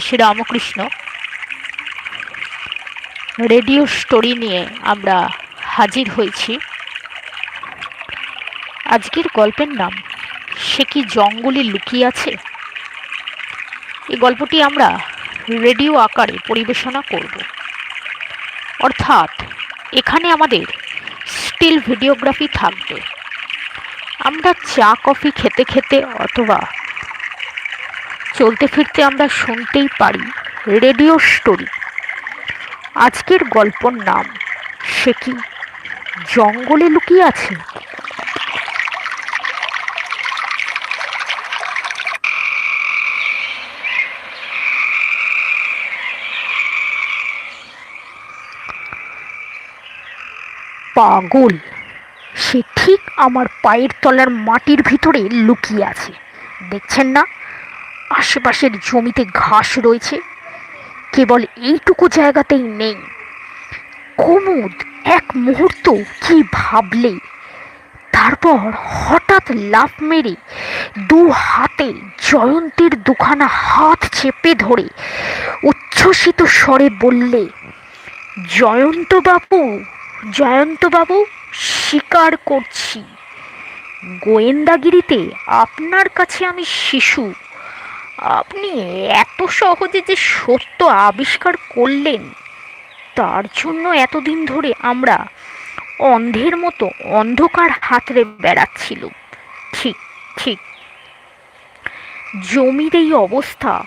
Shri Ramakrishna. Radio story নিয়ে আমরা হাজির হয়েছি। আজকের গল্পের নাম, সে কি জঙ্গলে লুকিয়ে আছে? এই গল্পটি আমরা রেডিও আকারে পরিবেশনা করব। অর্থাৎ, এখানে আমাদের স্টিল ভিডিওগ্রাফি থাকবে। আমরা চা, কফি খেতে খেতে অথবা চলতে ফিরতে আমরা শুনতেই পারি রেডিও স্টোরি। আজকের গল্পর নাম, সে কি জঙ্গলে লুকিয়ে আছে? পাগল, সে ঠিক আমার পায়ের তলার মাটির ভিতরে লুকিয়ে আছে। দেখছেন না? আশেপাশের জমিতে ঘাস রয়েছে। কেবল এইটুকু জায়গাতেই নেই। কুমুদ এক মুহূর্ত কি ভাবলে? তারপর হঠাৎ লাফ মেরে দু হাতে জয়ন্তীর দুখানা হাত চেপে ধরে উচ্ছ্বসিত স্বরে বললে জয়ন্ত বাবু জয়ন্ত বাবু স্বীকার করছি। গোয়েন্দাগিরিতে আপনার কাছে আমি শিশু। আপনি এত সহজে যে সত্য আবিষ্কার করলেন, তার জন্য এতদিন ধরে আমরা অন্ধের মতো অন্ধকার হাতড়ে বেড়াচ্ছিল ঠিক ঠিক। জমির এই অবস্থা,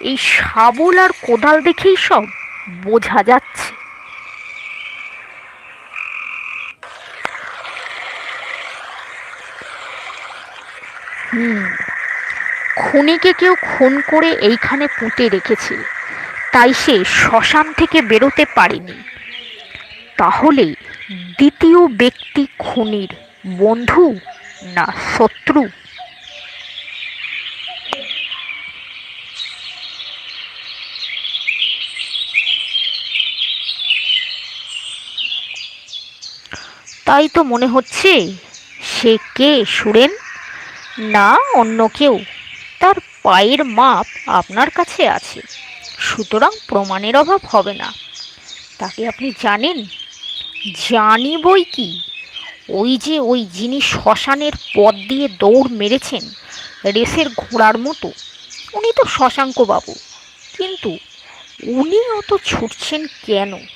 এই শাবল আর কোদাল দেখেই সব বোঝা যাচ্ছে। হুম। খুনিকে কেউ খুন করে এইখানে পুঁতে রেখেছে। তাই সে শ্মশান থেকে বেরোতে পারেনি। তাহলে দ্বিতীয় ব্যক্তি খুনির বন্ধু না শত্রু? তাই তো মনে হচ্ছে সে কে, সুরেন? না অন্য কেউ? পায়ের মাপ আপনার কাছে আছে। সুতরাং প্রমাণের অভাব হবে না। তাকে আপনি জানেন? জানি বই কি? ওই যে ওই যিনি শ্মশানের পথ দিয়ে দৌড় মেরেছেন, রেসের ঘোড়ার মতো। উনি তো শশাঙ্কবাবু। কিন্তু উনি অত ছুটছেন কেন?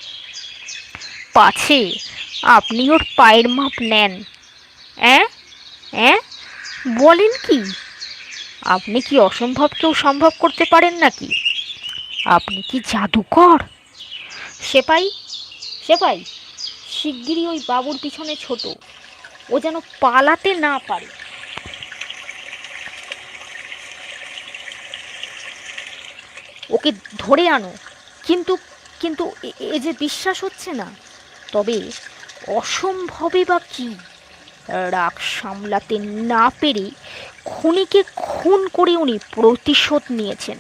পাছে, আপনি ওর পায়ের মাপ নেন। অ্যাঁ? অ্যাঁ? বলেন কি? আপনি কি অসম্ভবকেও সম্ভব করতে পারেন নাকি? আপনি কি জাদুকর? সেপাই সেপাই, শিগগিরই ওই বাবুর পিছনে ছোট। ও যেন পালাতে না পারে। ওকে ধরে আনো। কিন্তু কিন্তু এ- যে বিশ্বাস হচ্ছে না। তবে অসম্ভবে বা কি? রাগ সামলাতে না পেরে খুনিকে খুন করে উনি প্রতিশোধ নিয়েছেন।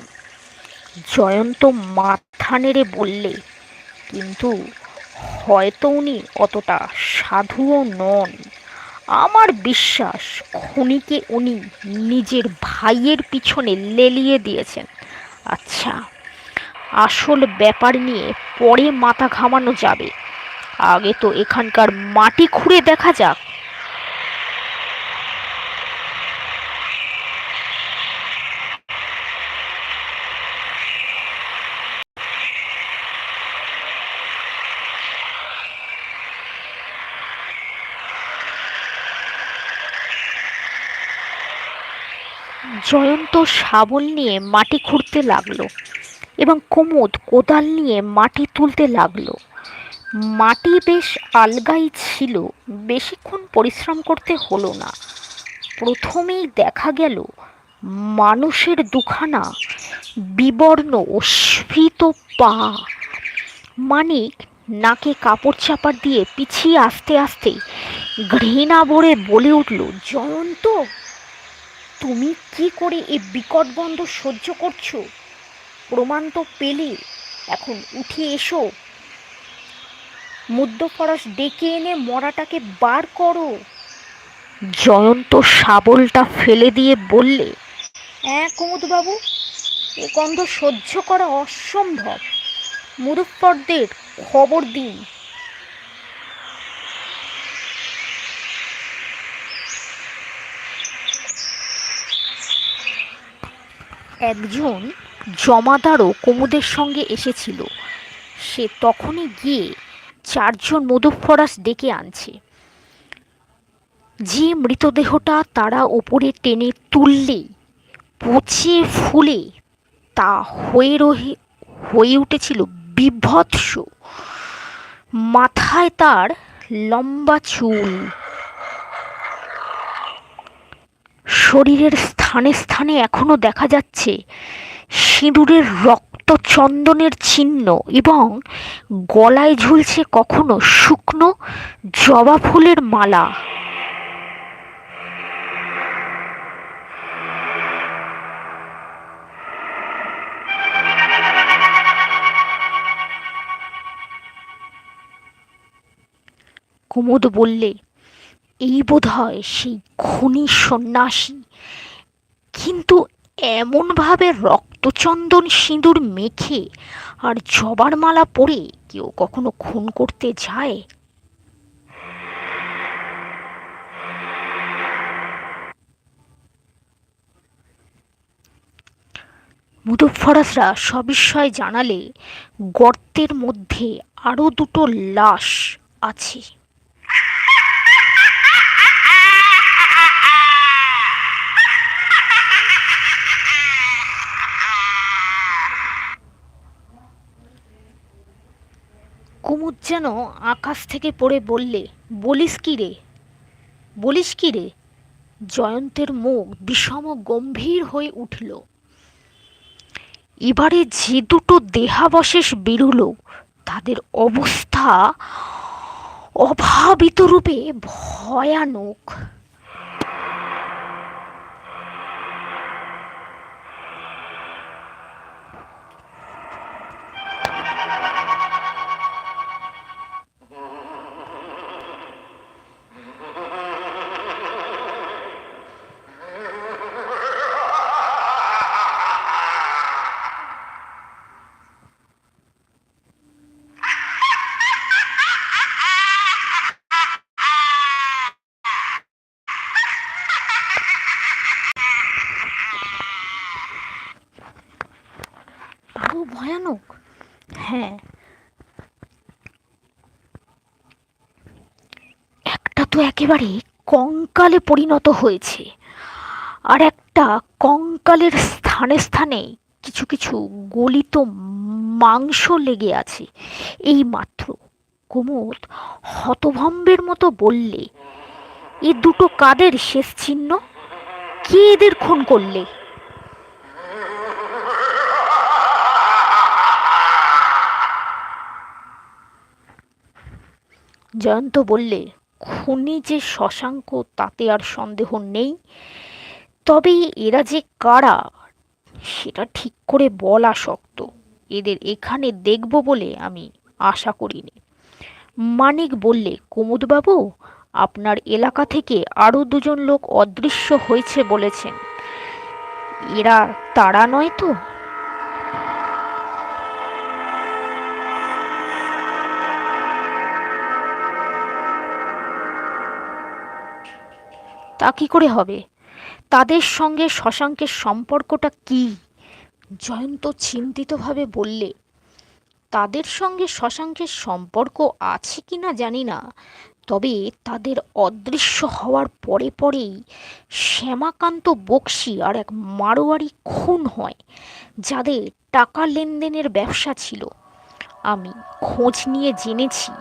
জয়ন্ত মাথা নেড়ে বললে, কিন্তু হয়তো উনি অতটা সাধুও নন। আমার বিশ্বাস, খুনিকে উনি নিজের ভাইয়ের পিছনে লেলিয়ে দিয়েছেন। আচ্ছা আসল ব্যাপার নিয়ে পরে মাথা ঘামানো যাবে। আগে তো এখানকার মাটি খুঁড়ে দেখা যাক। জয়ন্ত শাবল নিয়ে মাটি খুঁড়তে লাগল এবং কুমুদ কোদাল নিয়ে মাটি তুলতে লাগল। মাটি বেশ আলগাই ছিল, বেশিক্ষণ পরিশ্রম করতে হলো না। প্রথমেই দেখা গেল, মানুষের দুখানা বিবর্ণ ও স্ফীত পা। মানিক নাকে কাপড় চাপড় দিয়ে পিছিয়ে আসতে আসতে ঘৃণা ভরে বলে উঠল, জয়ন্ত তুমি কি করে এই বিকট বন্ধ সহ্য করছ? প্রমাণ তো পেলে। এখন উঠে এসো। মুদ্রফরস ডেকে এনে মরাটাকে বার করো। জয়ন্ত শাবলটা ফেলে দিয়ে বললে হ্যাঁ কুমুদবাবু, এ গন্ধ সহ্য করা অসম্ভব। মুরুফরদের খবর দিন। একজন জমাদারও কুমুদের সঙ্গে এসেছিল। সে তখনই গিয়ে চারজন মধুফরাস ডেকে আনছে। যে মৃতদেহটা তারা ওপরে টেনে তুললেই পচে ফুলে, তা হয়ে রহে, হয়ে উঠেছিল বিভৎস। মাথায় তার লম্বা চুল শরীরের স্থানে স্থানে এখনও দেখা যাচ্ছে সিঁদুরের রক্ত চন্দনের চিহ্ন এবং গলায় ঝুলছে কখনো শুকনো জবা ফুলের মালা। কুমুদ বললে এই বোধ হয় সেই খুনি সন্ন্যাসী। কিন্তু এমনভাবে রক্তচন্দন সিঁদুর মেখে আর জবার মালা পরে কেউ কখনো খুন করতে যায়? মুদফরাসরা সবিস্ময় জানালে গর্তের মধ্যে আরও দুটো লাশ আছে। কুমুদ যেন আকাশ থেকে পড়ে বললে, বলিস কি রে? বলিস কি রে? জয়ন্তের মুখ বিষম গম্ভীর হয়ে উঠল। এবারে যে দুটো দেহাবশেষ বেরুল, তাদের অবস্থা অভাবিত রূপে ভয়ানক। হ্যাঁ। একটা তো একেবারে কঙ্কালে পরিণত হয়েছে। আর একটা কঙ্কালের স্থানে স্থানে কিছু কিছু গলিত মাংস লেগে আছে। এই মাত্র কুমুদ হতভম্বের মতো বললে, এ দুটো কাদের শেষ চিহ্ন? কে এদের খুন করলে? জয়ন্ত বললে, খুনি যে শশাঙ্ক, তাতে আর সন্দেহ নেই। তবে এরা যে কারা, সেটা ঠিক করে বলা শক্ত। এদের এখানে দেখব বলে আমি আশা করিনি। মানিক বললে, কুমুদবাবু, আপনার এলাকা থেকে আরও দুজন লোক অদৃশ্য হয়েছে বলেছেন। এরা তারা নয় তো? তা কি করে হবে? তাদের সঙ্গে শশাঙ্কের সম্পর্কটা কি? জয়ন্ত চিন্তিতভাবে বললে, তাদের সঙ্গে শশাঙ্কের সম্পর্ক আছে কি না জানি না, তবে তাদের অদৃশ্য হওয়ার পরে পরেই শ্যামাকান্ত বক্সি আর এক মারোয়ারি খুন হয়, যাদের টাকা লেনদেনের ব্যবসা ছিল। আমি খোঁজ নিয়ে জেনেছি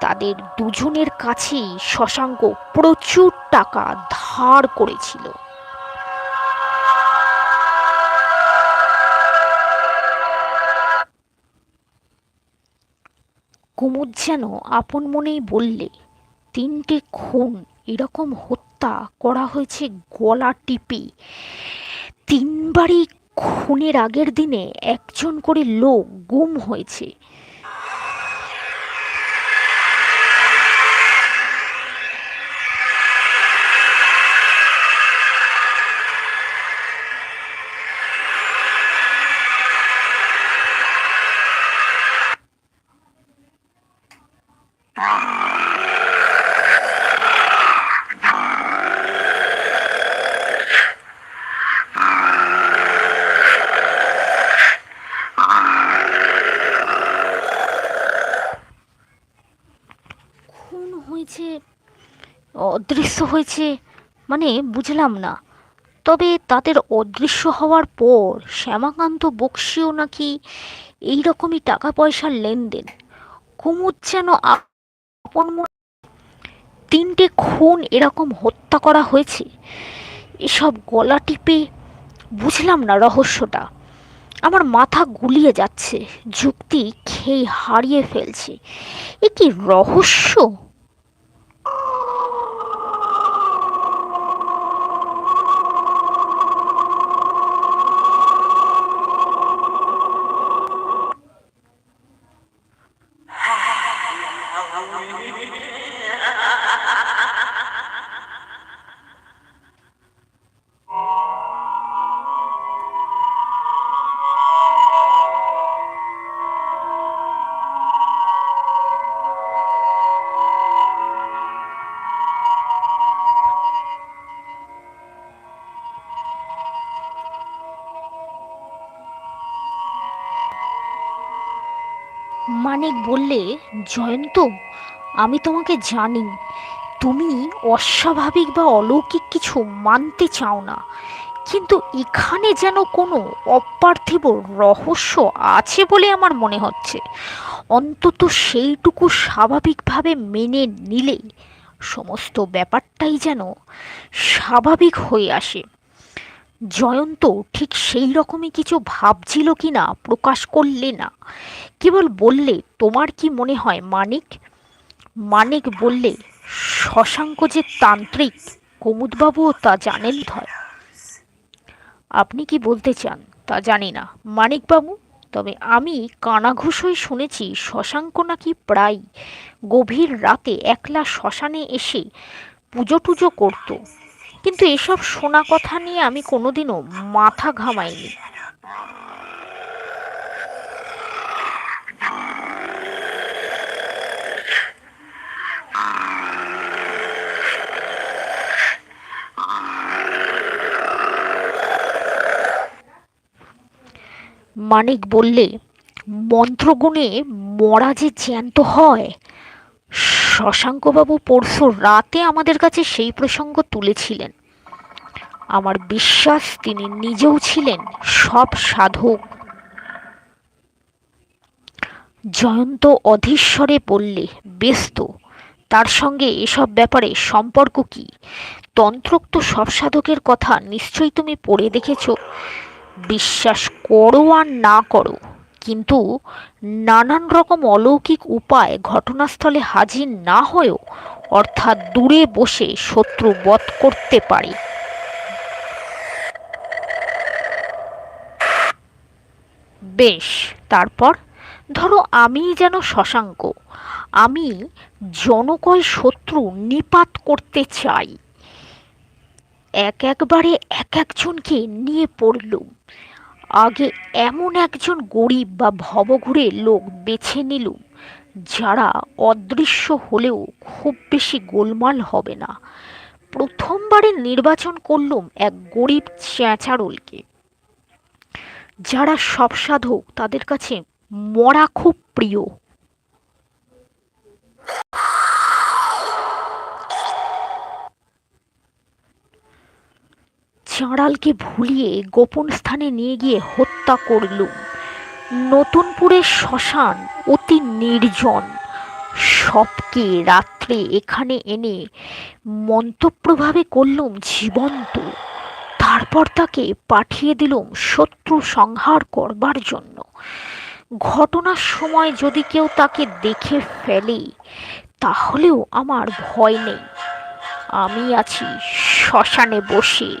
তাদের দুজনের কাছেই শশাঙ্ক প্রচুর টাকা ধার করেছিল। কুমুদ যেন আপন মনেই বললে, তিনটে খুন, এরকম হত্যা করা হয়েছে গলা টিপি। তিনবারই খুনের আগের দিনে একজন করে লোক গুম হয়েছে। অদৃশ্য হয়েছে মানে বুঝলাম না। তবে তাদের অদৃশ্য হওয়ার পর শ্যামাকান্ত বক্সিও নাকি এই রকমই টাকা পয়সার লেনদেন। কুমুদ যেন আপ- আপন তিনটে খুন এরকম হত্যা করা হয়েছে। এসব গলা টিপে বুঝলাম না রহস্যটা। আমার মাথা গুলিয়ে যাচ্ছে, যুক্তি খেয়ে হারিয়ে ফেলছে। এ কি রহস্য? মানিক বললে, জয়ন্ত, আমি তোমাকে জানি, তুমি অস্বাভাবিক বা অলৌকিক কিছু মানতে চাও না। কিন্তু এখানে যেন কোনো অপার্থিব রহস্য আছে বলে আমার মনে হচ্ছে। অন্তত সেইটুকু স্বাভাবিকভাবে মেনে নিলেই সমস্ত ব্যাপারটাই যেন স্বাভাবিক হয়ে আসে। জয়ন্ত ঠিক সেই রকমই কিছু ভাবছিল কি না, প্রকাশ করলে না। কেবল বললে, তোমার কি মনে হয় মানিক? মানিক বললে, শশাঙ্ক যে তান্ত্রিক, কুমুদবাবুও তা জানেন হয় আপনি কি বলতে চান? তা জানি না। মানিকবাবু, তবে আমি কানাঘুষোয় শুনেছি শশাঙ্ক নাকি প্রায় গভীর রাতে একলা শ্মশানে এসে পুজো টুজো করতো। কিন্তু এসব শোনা কথা নিয়ে আমি কোনোদিনও মাথা ঘামাইনি। মানিক বললে, মন্ত্রগুণে মরা যে জ্যান্ত হয় শশাঙ্কবাবু পরশু রাতে আমাদের কাছে সেই প্রসঙ্গ তুলেছিলেন। আমার বিশ্বাস তিনি নিজেও ছিলেন সব সাধক। জয়ন্ত অধীশ্বরে বললে, বেশ তো, তার সঙ্গে এসব ব্যাপারে সম্পর্ক কি? তন্ত্রোক্ত সব সাধকের কথা নিশ্চয়ই তুমি পড়ে দেখেছ। বিশ্বাস করো আর না করো। কিন্তু নানান রকম অলৌকিক উপায় ঘটনাস্থলে হাজির না হয়েও অর্থাৎ দূরে বসে শত্রু বধ করতে পারে। বেশ, তারপর? ধরো আমি যেন শশাঙ্ক। আমি জনকয় শত্রু নিপাত করতে চাই। এক একবারে এক একজনকে নিয়ে পড়লুম। আগে এমন একজন গরিব বা ভবঘুরে লোক বেছে নিলুম, যারা অদৃশ্য হলেও খুব বেশি গোলমাল হবে না। প্রথমবারে নির্বাচন করলুম এক গরিব চেঁচারোলকে যারা সব সাধক তাদের কাছে মরা খুব প্রিয়। চাঁড়ালকে ভুলিয়ে গোপন স্থানে নিয়ে গিয়ে হত্যা করলুম নতুনপুরের শ্মশান অতি নির্জন। সবকে রাত্রে এখানে এনে মন্তব্যভাবে করলুম জীবন্ত। তারপর তাকে পাঠিয়ে দিলুম শত্রু সংহার করবার জন্য। ঘটনার সময় যদি কেউ তাকে দেখে ফেলে, তাহলেও আমার ভয় নেই। আমি আছি শ্মশানে বসে।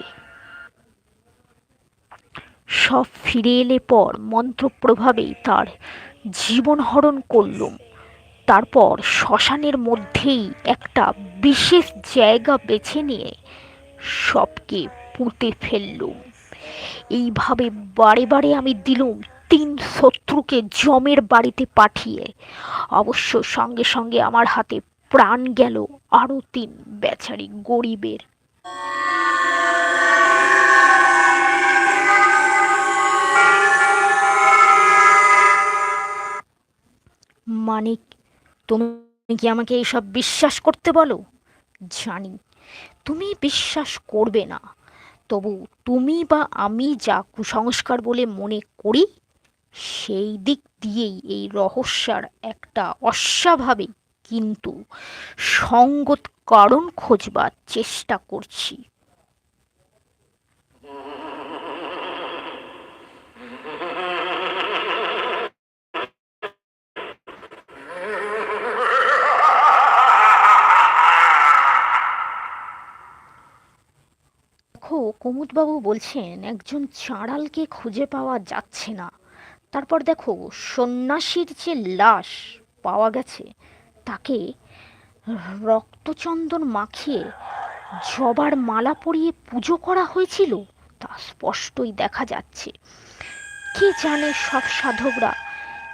সব ফিরে এলে পর মন্ত্রপ্রভাবেই তার জীবন হরণ করলুম। তারপর শ্মশানের মধ্যেই একটা বিশেষ জায়গা বেছে নিয়ে সবকে পুঁতে ফেললুম। এইভাবে বারে বারে আমি দিলুম তিন শত্রুকে জমের বাড়িতে পাঠিয়ে। অবশ্য সঙ্গে সঙ্গে আমার হাতে প্রাণ গেল আরও তিন বেচারি গরিবের। মানিক তুমি কি আমাকে এইসব বিশ্বাস করতে বলো? জানি। তুমি বিশ্বাস করবে না। তবু তুমি বা আমি যা কুসংস্কার বলে মনে করি, সেই দিক দিয়েই এই রহস্যার একটা অস্বাভাবিক কিন্তু সঙ্গত কারণ খোঁজবার চেষ্টা করছি দেখো কুমুদবাবু বলছেন, একজন চাঁড়ালকে খুঁজে পাওয়া যাচ্ছে না। তারপর দেখো, সন্ন্যাসীর যে লাশ পাওয়া গেছে, তাকে রক্তচন্দন মাখিয়ে জবার মালা পরিয়ে পুজো করা হয়েছিল? তা স্পষ্টই দেখা যাচ্ছে। কে জানে সব সাধকরা,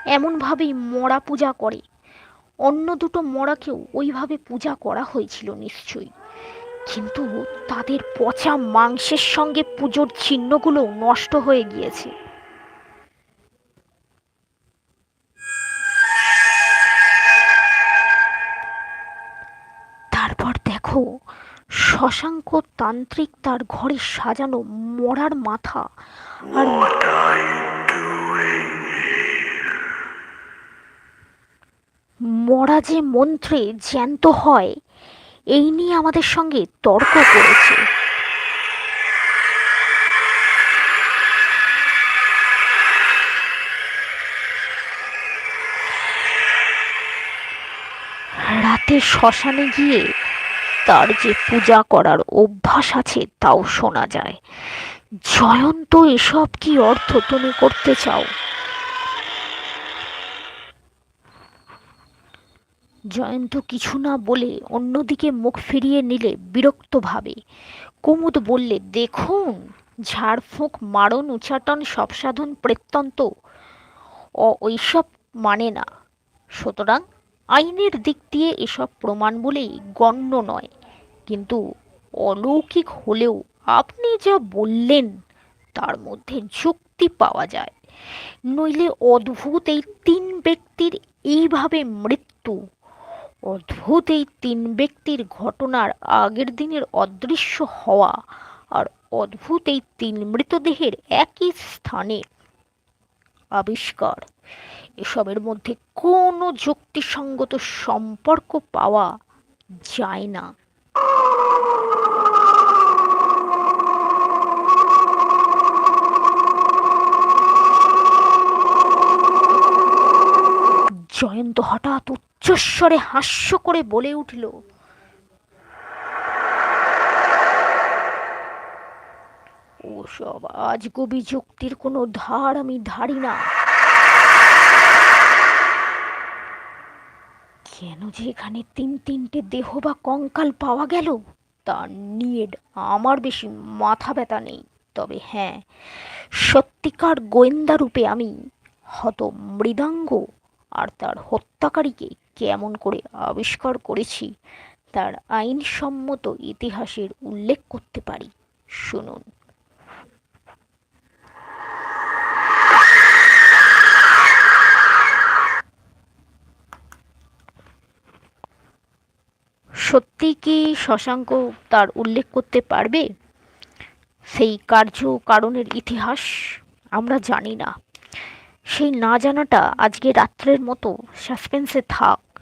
এমনভাবেই মরা পূজা করে। অন্য দুটো মরাকেও ওইভাবে পূজা করা হয়েছিল নিশ্চয়ই। কিন্তু তাদের পচা মাংসের সঙ্গে পুজোর চিহ্নগুলো নষ্ট হয়ে গিয়েছে। তারপর দেখো শশাঙ্ক তান্ত্রিক তার ঘরে সাজানো মরার মাথা আর মরা যে মন্ত্রে জ্যান্ত হয় এই নিয়ে আমাদের সঙ্গে তর্ক করেছে। রাতে শ্মশানে গিয়ে তার যে পূজা করার অভ্যাস আছে তাও শোনা যায়। জয়ন্ত, এসব কি অর্থ তুমি করতে চাও? জয়ন্ত কিছু না বলে অন্যদিকে মুখ ফিরিয়ে নিলে বিরক্তভাবে। কুমুদ বললে, দেখুন, ঝাড়ফুঁক, মারণ, উচাটন সব সাধন প্রত্যন্ত। ওইসব মানে না। সুতরাং আইনের দিক দিয়ে এসব প্রমাণ বলেই গণ্য নয়। কিন্তু অলৌকিক হলেও আপনি যা বললেন, তার মধ্যে যুক্তি পাওয়া যায়। নইলে অদ্ভুত এই তিন ব্যক্তির এইভাবে মৃত্যু অদ্ভুত এই তিন ব্যক্তির ঘটনার আগের দিনের অদৃশ্য হওয়া আর অদ্ভুত এই তিন মৃতদেহের একই স্থানে। আবিষ্কার। এসবের মধ্যে কোনো যুক্তিসঙ্গত সম্পর্ক পাওয়া যায় না। জয়ন্ত হঠাৎ উচ্চস্বরে হাস্য করে বলে উঠল, ওসব আজগুবি যুক্তির কোনো ধার আমি ধারি না। কেন যে এখানে তিন তিনটে দেহ বা কঙ্কাল পাওয়া গেল, তা নিয়ে আমার বেশি মাথা ব্যথা নেই। তবে হ্যাঁ সত্যিকার গোয়েন্দা রূপে আমি হত মৃদাঙ্গ আর তার হত্যাকারীকে কেমন করে আবিষ্কার করেছি তার আইনসম্মত ইতিহাসের উল্লেখ করতে পারি। শুনুন। সত্যি কি শশাঙ্ক তার উল্লেখ করতে পারবে? সেই কার্য কারণের ইতিহাস আমরা জানি না। সেই না জানাটা আজকে রাত্রের মতো সাসপেন্সে থাক।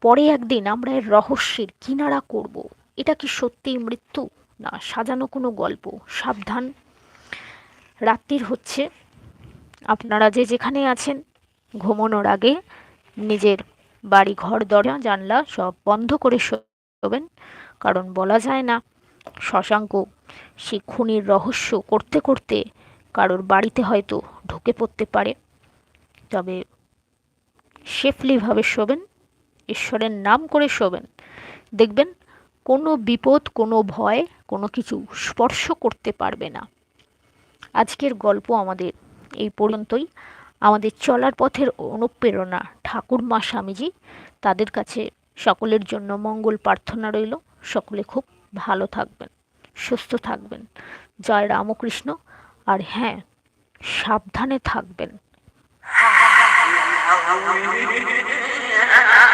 পরে একদিন আমরা এর রহস্যের কিনারা করব। এটা কি সত্যিই মৃত্যু না সাজানো কোনো গল্প? সাবধান। রাত্রির হচ্ছে। আপনারা যে যেখানে আছেন, ঘুমানোর আগে নিজের বাড়ি ঘর দরজা, জানলা সব বন্ধ করে শোবেন। কারণ বলা যায় না, শশাঙ্ক সে খুনির রহস্য করতে করতে কারোর বাড়িতে হয়তো ঢুকে পড়তে পারে। তবে সেফলিভাবে শোবেন, ঈশ্বরের নাম করে শোবেন। দেখবেন, কোনো বিপদ, কোনো ভয়, কোনো কিছু স্পর্শ করতে পারবে না। আজকের গল্প আমাদের এই পর্যন্তই। আমাদের চলার পথের অনুপ্রেরণা ঠাকুর মা স্বামীজি, তাদের কাছে সকলের জন্য মঙ্গল প্রার্থনা রইল। সকলে খুব ভালো থাকবেন, সুস্থ থাকবেন। জয় রামকৃষ্ণ। আর হ্যাঁ সাবধানে থাকবেন।